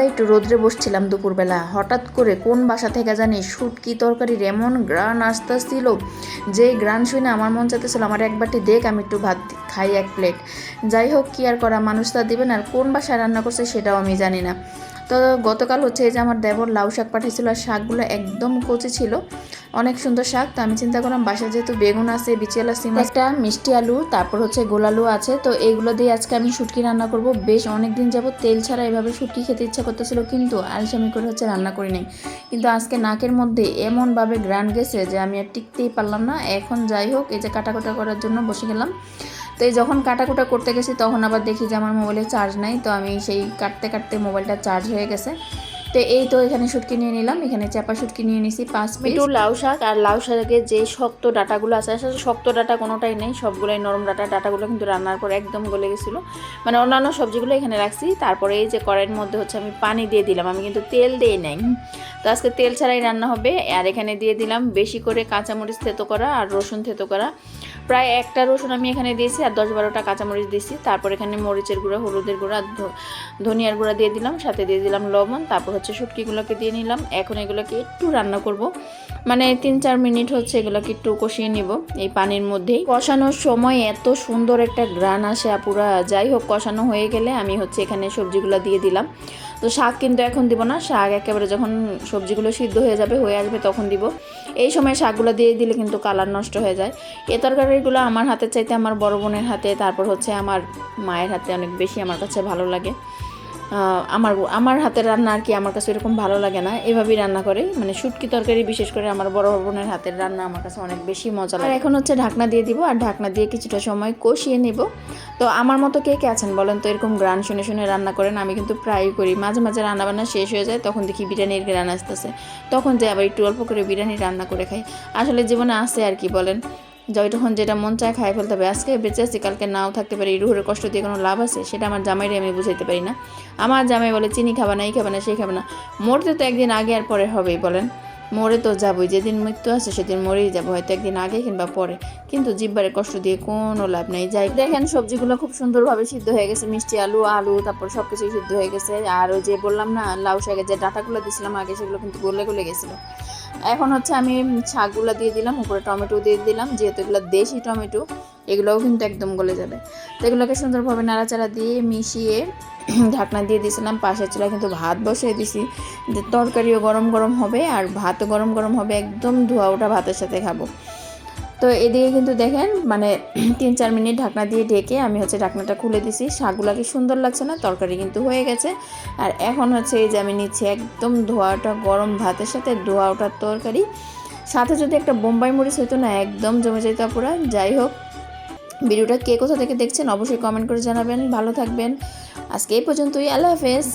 বারান্দায় একটু রোদ্রে বসছিলাম দুপুরবেলা। হঠাৎ করে কোন বাসা থেকে জানি শুটকি তরকারির এমন গ্রান আসতেছিল, যে গ্রান শুনে আমার মন চাইতেছিল, আমার একবারটি দেখ, আমি একটু ভাত খাই এক প্লেট। যাই হোক, কি আর করা, মানুষ তা দিবেন আর কোন বাসায় রান্না করছে সেটাও আমি জানি না। তো গতকাল হচ্ছে এই যে আমার দেবর লাউ শাক পাঠিয়েছিল আর শাকগুলো একদম কচি ছিল। অনেক সুন্দর শাক, তো আমি চিন্তা করলাম বাসায় যেহেতু বেগুন আছে, বিচিয়ালা, সিম একটা মিষ্টি আলু, তারপর হচ্ছে গোলালু আছে, তো এইগুলো দিয়ে আজকে আমি শুটকি রান্না করব। বেশ অনেক দিন যাবত তেল ছাড়া এভাবে শুটকি খেতে ইচ্ছা করতেছিল, কিন্তু আলসামি করে হচ্ছে রান্না করি নাই। কিন্তু আজকে নাকের মধ্যে এমনভাবে গ্রান গেছে যে আমি আর টিকতেই পারলাম না। এখন যাই হোক, এই যে কাটা কাটাকুটা করার জন্য বসে গেলাম। তো এই যখন কাটাকুটা করতে গেছি তখন আবার দেখি যে আমার মোবাইলে চার্জ নাই, তো আমি সেই কাটতে কাটতে মোবাইলটা চার্জ হয়ে গেছে। তো এই তো এখানে শুটকি নিয়ে নিলাম। এখানে চাপা শুটকি নিয়ে নিছি পাঁচ মিটু লাউ শাক আর লাউ শাকের যে শক্ত ডাটাগুলো আছে আসলে শক্ত ডাটা কোনোটাই নেই সবগুলোই নরম ডাটা ডাটাগুলো কিন্তু রান্নার পর একদম গলে গেছিল। মানে অন্যান্য সবজিগুলো এখানে রাখছি তারপরে এই যে কড়াইয়ের মধ্যে হচ্ছে আমি পানি দিয়ে দিলাম আমি কিন্তু তেল দিয়ে নাই। তো আজকে তেল ছাড়াই রান্না হবে আর এখানে দিয়ে দিলাম বেশি করে কাঁচামরিচ থেতো করা আর রসুন থেতো করা। প্রায় একটা রসুন আমি এখানে দিয়েছি আর দশ বারোটা কাঁচামরিচ দিয়েছি তারপর এখানে মরিচের গুঁড়া হলুদের গুঁড়া ধনিয়ার গুঁড়া দিয়ে দিলাম সাথে দিয়ে দিলাম লবণ তারপর হচ্ছে শুটকিগুলোকে দিয়ে নিলাম। এখন এগুলোকে একটু রান্না করব। মানে তিন চার মিনিট হচ্ছে এগুলোকে একটু কষিয়ে নিব এই পানির মধ্যেই। কষানোর সময় এত সুন্দর একটা গ্রান আসে আপুরা। যাই হোক, কষানো হয়ে গেলে আমি হচ্ছে এখানে সবজিগুলো দিয়ে দিলাম। তো শাক কিন্তু এখন দিব না। শাক একেবারে যখন সবজিগুলো সিদ্ধ হয়ে যাবে, হয়ে আসবে তখন দিব। এই সময় শাকগুলো দিয়ে দিলে কিন্তু কালার নষ্ট হয়ে যায়। এ তরকারিগুলো আমার হাতে চাইতে আমার বড় বোনের হাতে, তারপর হচ্ছে আমার মায়ের হাতে অনেক বেশি আমার কাছে ভালো লাগে। আমার আমার হাতের রান্না আর কি আমার কাছে এরকম ভালো লাগে না। এভাবেই রান্না করে। মানে শুটকি তরকারি বিশেষ করে আমার বড় বোনের হাতের রান্না আমার কাছে অনেক বেশি মজা লাগে। আর এখন হচ্ছে ঢাকনা দিয়ে দিব আর ঢাকনা দিয়ে কিছুটা সময় কষিয়ে নেব। তো আমার মতো কে কে আছেন বলেন তো এরকম গ্রান শুনে শুনে রান্না করেন আমি কিন্তু প্রায়ই করি। মাঝে মাঝে রান্না বান্না শেষ হয়ে যায় তখন দেখি বিরিয়ানির গ্রান আসতেছে। তখন যে আবার একটু অল্প করে বিরিয়ানি রান্না করে খাই। আসলে জীবনে আছে আর কি বলেন। যখন যেটা মন চায় খাই ফেলতে হবে। আজকে বেঁচে আছি, কালকে নাও থাকতে পারি, রুহের কষ্ট দিয়ে কোনো লাভ আছে? সেটা আমার জামাইরে আমি বুঝাইতে পারি না। আমার জামাই বলে, চিনি খাবা না, এই খাবে না, সেই খাবে না। মরতে তো একদিন আগে আর পরে হবেই, বলেন। মরে তো যাবই, যেদিন মৃত্যু আছে সেদিন মরেই যাব, হয়তো একদিন আগে কিংবা পরে। কিন্তু জিব্বারে কষ্ট দিয়ে কোনো লাভ নেই। যাই দেখেন সবজিগুলো খুব সুন্দরভাবে সিদ্ধ হয়ে গেছে, মিষ্টি আলু আলু, তারপর সব কিছুই সিদ্ধ হয়ে গেছে। আর ওই যে বললাম না, লাউ শাকের যে ডাটাগুলো দিয়েছিলাম আগে, সেগুলো কিন্তু গলে গলে গেছিল। এখন হচ্ছে আমি শাকগুলো দিয়ে দিলাম, উপরে টমেটো দিয়ে দিলাম, যেহেতু এগুলো দেশি টমেটো, এগুলোও কিন্তু একদম গলে যাবে। তো এগুলোকে সুন্দরভাবে নাড়াচাড়া দিয়ে মিশিয়ে ঢাকনা দিয়ে দিয়েছিলাম, পাশের চুলা কিন্তু ভাত বসিয়ে দিছি। তরকারিও গরম গরম হবে, আর ভাতও গরম গরম হবে, একদম ধোয়া ওটা ভাতের সাথে খাব। তো এদিকে কিন্তু দেখেন মানে তিন চার মিনিট ঢাকনা দিয়ে ঢেকে আমি হচ্ছে ঢাকনাটা খুলে দিছি। শাকগুলা কি সুন্দর লাগছে না? তরকারি কিন্তু হয়ে গেছে। আর এখন হচ্ছে এই যে আমি নিচ্ছি একদম ধোয়াটা, গরম ভাতের সাথে ধোয়া ওঠার তরকারি। সাথে যদি একটা বোম্বাই মরিচ হতো না, একদম জমে যেত পুরা। যাই হোক, ভিডিওটা কে কোথা থেকে দেখছেন অবশ্যই কমেন্ট করে জানাবেন। ভালো থাকবেন। আজকে এই পর্যন্তই। আল্লাহ হাফেজ।